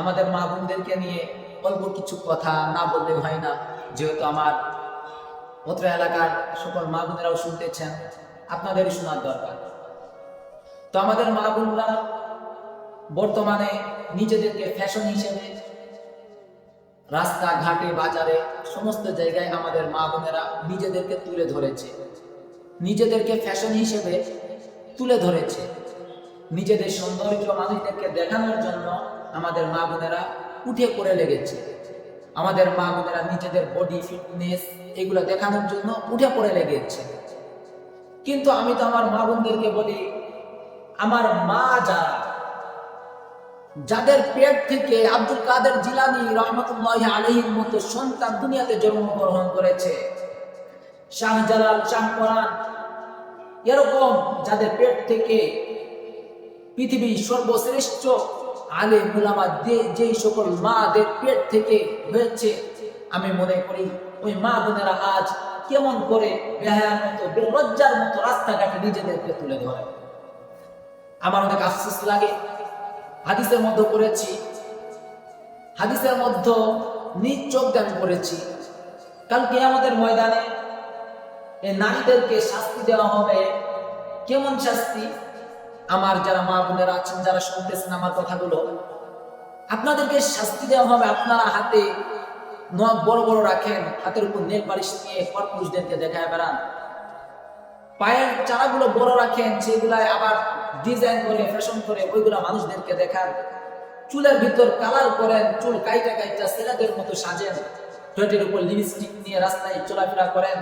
আমাদের মা বোনদেরকে নিয়ে অল্প কিছু কথা না বললে হয় না। যেহেতু আমার অত্র এলাকার সকল মা বোনেরাও শুনতেছেন, আপনাদেরই শোনার দরকার। তো আমাদের মা বোনরা বর্তমানে নিজেদেরকে ফ্যাশন হিসেবে রাস্তা ঘাটে বাজারে, সমস্ত জায়গায় আমাদের মা বোনেরা নিজেদেরকে তুলে ধরেছে। নিজেদেরকে ফ্যাশন হিসেবে তুলে ধরেছে। নিজেদের সৌন্দর্য মানুষদেরকে দেখানোর জন্য আমাদের মা বোনেরা উঠে পড়ে লেগেছে। আমাদের মা বোনেরা নিজেদের বডি ফিটনেস এগুলো দেখানোর জন্য উঠে পড়ে লেগেছে। কিন্তু আমি তো আমার মা বোনদেরকে বলি, আমার মা যারা, যাদের পেট থেকে আব্দুল কাদের জিলানি রহমতুল্লাহ আলহির মতো সন্তান দুনিয়াতে জন্মগ্রহণ করেছে, শাহজালাল, শাহপরান, এরকম যাদের পেট থেকে পৃথিবীর সর্বশ্রেষ্ঠ আলে মুলামা যেই সকল মাদের পেট থেকে হয়েছে, আমি মনে করি ওই মা বোনেরা আজ কেমন করে বেহায়ার মতো, বেলজ্জার মতো রাস্তাঘাটে নিজেদেরকে তুলে ধরে। আমার অনেক আফসোস লাগে। হাদিসের মধ্যে পড়েছি, হাদিসের মধ্যে নিজ চোখ দিয়ে করেছি কালকে আমাদের ময়দানে নারীদেরকে শাস্তি দেওয়া হবে, কেমন শাস্তি? আমার যারা মা বোনেরা আছেন, যারা শুনতেছেন আমার কথাগুলো, আপনাদেরকে শাস্তি দেওয়া হবে। আপনারা হাতে নখ বড় বড় রাখেন, হাতের উপর নেল পালিশ নিয়ে পরপুরুষদেরকে দেখায় বেড়ান। পায়ের চারাগুলো বড় রাখেন সেগুলাই আবার ডিজাইন করে ফ্যাশন করে, ওইগুলা মানুষদেরকে দেখান। চুলের ভিতর কালার করেন, চুল কাইটা কাইটা ছেলেদের মতো সাজেন। ঠোঁটের উপর লিপস্টিক নিয়ে রাস্তায় চলাফেরা করেন।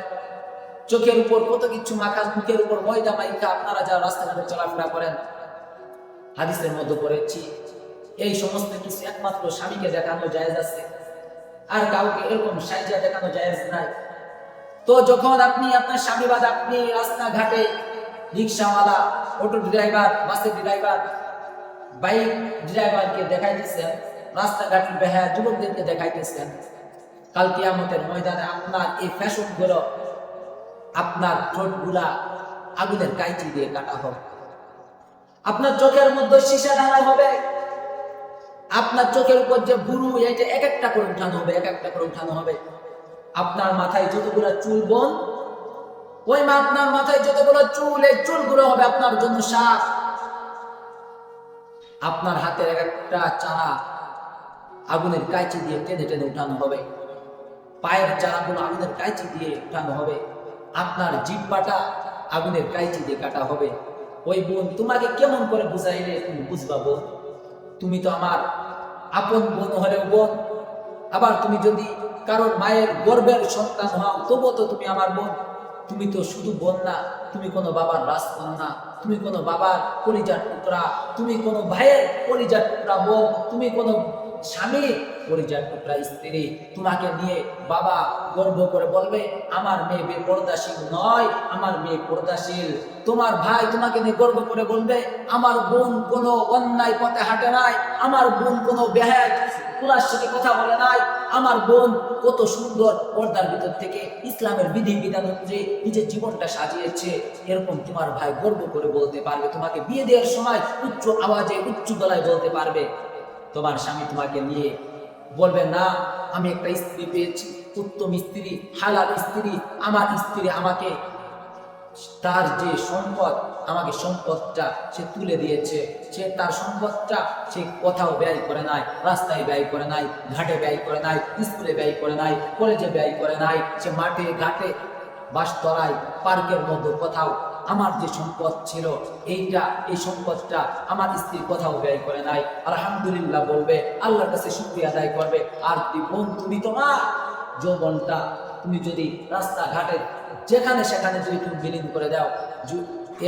চোখের উপর কত কিছু মাখা, মুখের উপর ময়দা মাইকা আপনারা যারা রাস্তাঘাটে চলাফেরা করেন, হাদিসের মধ্যে পড়েছি, এই সমস্ত কিছু একমাত্র স্বামীকে দেখানো জায়েজ আছে। আর কাউকে এরকম সাইজা দেখানো জায়েজ নাই। তো যখন আপনি, আপনার স্বামী বাদ, আপনি রাস্তাঘাটে রিক্সাওয়ালা, অটো ড্রাইভার, বাসের ড্রাইভার, বাইক ড্রাইভারকে দেখাইতেছেন রাস্তাঘাটের বেহায়া যুবকদেরকে দেখাইতেছেন, কাল কিয়ামতের ময়দানে আপনার এই ফ্যাশনগুলো আপনার ঠোঁটগুলা আগুনের কাইচি দিয়ে কাটা হবে। আপনার চোখের মধ্যে সীসা ঢালা হবে। আপনার চোখের উপর যে বুরু এটা এক একটা করে উঠানো হবে, এক একটা করে উঠানো হবে। আপনার মাথায় যতগুলো চুল বোন, ওই মা আপনার মাথায় যতগুলো চুল, এই চুলগুলো হবে আপনার জন্য সাপ আপনার হাতের এক একটা চারা আগুনের কাইচি দিয়ে টেনে টেনে উঠানো হবে। পায়ের চারাগুলো আগুনের কাইচি দিয়ে উঠানো হবে। আপনার জিব্বাটা আগুনের কাইচি দিয়ে কাটা হবে। ওই বোন তোমাকে কেমন করে বুঝাইলে তুমি বুঝবা বোন তুমি তো আমার আপন বোন হলেও বোন আবার তুমি যদি কারোর মায়ের গর্বের সন্তান হও, তবুও তো তুমি আমার বোন। তুমি তো শুধু বোন না, তুমি কোনো বাবার রাজকন্যা, তুমি কোনো বাবার পরিজার টুকরা, তুমি কোনো ভাইয়ের পরিজার টুকরা বোন তুমি কোনো স্বামীর পরিজার টুকরা স্ত্রী। তোমাকে নিয়ে বাবা গর্ব করে বলবে, আমার মেয়ে বেপরদাশীল নয়, আমার মেয়ে পর্দাশীল। তোমার ভাই তোমাকে নিয়ে গর্ব করে বলবে, আমার বোন কোনো অন্যায় পথে হাঁটে নাই, আমার বোন কোনো বেহায় পুরার সাথে কথা বলে নাই, আমার বোন কত সুন্দর পর্দার ভিতর থেকে ইসলামের বিধি বিধান অনুযায়ী নিজের জীবনটা সাজিয়েছে। এরকম তোমার ভাই গর্ব করে বলতে পারবে, তোমাকে বিয়ে দেওয়ার সময় উচ্চ আওয়াজে উচ্চ গলায় বলতে পারবে তোমার স্বামী তোমাকে নিয়ে বলবে, না, আমি একটা স্ত্রী পেয়েছি, উত্তম স্ত্রী, হালাল স্ত্রী, আমার স্ত্রী আমাকে তার যে সম্পদ, আমাকে সম্পদটা সে তুলে দিয়েছে, সে তার সম্পদটা সে কোথাও ব্যয় করে নাই, রাস্তায় ব্যয় করে নাই, ঘাটে ব্যয় করে নাই, স্কুলে ব্যয় করে নাই, কলেজে ব্যয় করে নাই, সে মাঠে, ঘাটে বাসতলায়, পার্কের মধ্যে কোথাও আমার যে সম্পদ ছিল, এইটা, এই সম্পদটা আমার স্ত্রী কোথাও ব্যয় করে নাই। আলহামদুলিল্লাহ বলবে, আল্লাহর কাছে শুক্রিয়া আদায় করবে। আর তুই বোন, তুমি তোমার যৌবনটা তুমি যদি রাস্তাঘাটে, যেখানে সেখানে যদি তুমি বিলীন করে দাও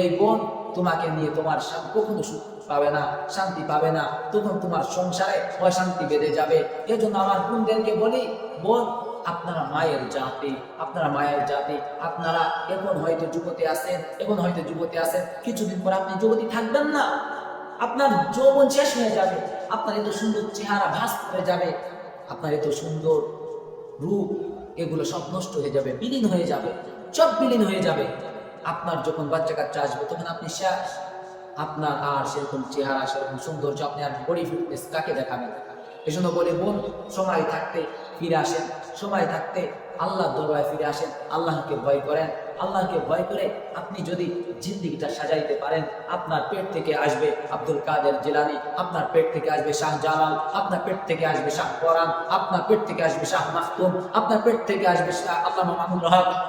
এই বোন তোমাকে নিয়ে তোমার কখনো সুখ পাবে না, শান্তি পাবে না। তখন তোমার সংসারে অশান্তি বেঁধে যাবে। এজন্য আমার বোনদেরকে বলি, বোন আপনারা মায়ের জাতি, আপনারা মায়ের জাতি, আপনারা এখন হয়তো যুবতী আছেন, এখন হয়তো যুবতী আছেন, কিছুদিন পর আপনি যুবতী থাকবেন না। আপনার যৌবন শেষ হয়ে যাবে, আপনার এত সুন্দর চেহারা ভাস হয়ে যাবে, আপনার এত সুন্দর রূপ, এগুলো সব নষ্ট হয়ে যাবে, বিলীন হয়ে যাবে, সব বিলীন হয়ে যাবে। আপনার যখন বাচ্চা কাচ্চা আসবে, তখন আপনি শেষ। আপনার আর সেরকম চেহারা, সেরকম সৌন্দর্য আপনি আর বডি ফিটনেস কাকে দেখাবেন? এজন্য বলে, বোন, সময় থাকতে ফিরে আসেন, সময় থাকতে আল্লাহ দরবারে ফিরে আসেন, আল্লাহকে ভয় করেন। আল্লাহকে ভয় করে আপনি যদি জিন্দিগিটা সাজাইতে পারেন, আপনার পেট থেকে আসবে আব্দুল কাদের জিলানি, আপনার পেট থেকে আসবে শাহ জালাল আপনার পেট থেকে আসবে শাহ কোরআন আপনার পেট থেকে আসবে শাহ মাহতুম আপনার পেট থেকে আসবে শাহ আল্লামা মাহমুদ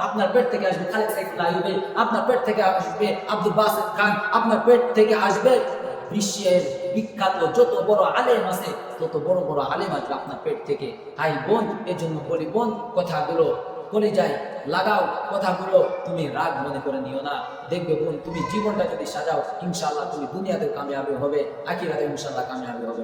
আপনার পেট থেকে আসবে খালেদ আইয়ুবী, আপনার পেট থেকে আসবে আব্দুল বাসির খান, আপনার পেট থেকে আসবে বিশ্বের বিখ্যাত যত বড় আলেম আছে, তত বড় বড় আলেম আসবে আপনার পেট থেকে। তাই বোন, এজন্য জন্য বলি বোন, কথাগুলো বলে যাই, লাগাও কথাগুলো, তুমি রাগ মনে করে নিও না। দেখবে বোন, তুমি জীবনটা যদি সাজাও ইনশাল্লাহ তুমি দুনিয়াতে কামিয়াবি হবে আখিরাতে ইনশাল্লাহ কামিয়াবি হবে।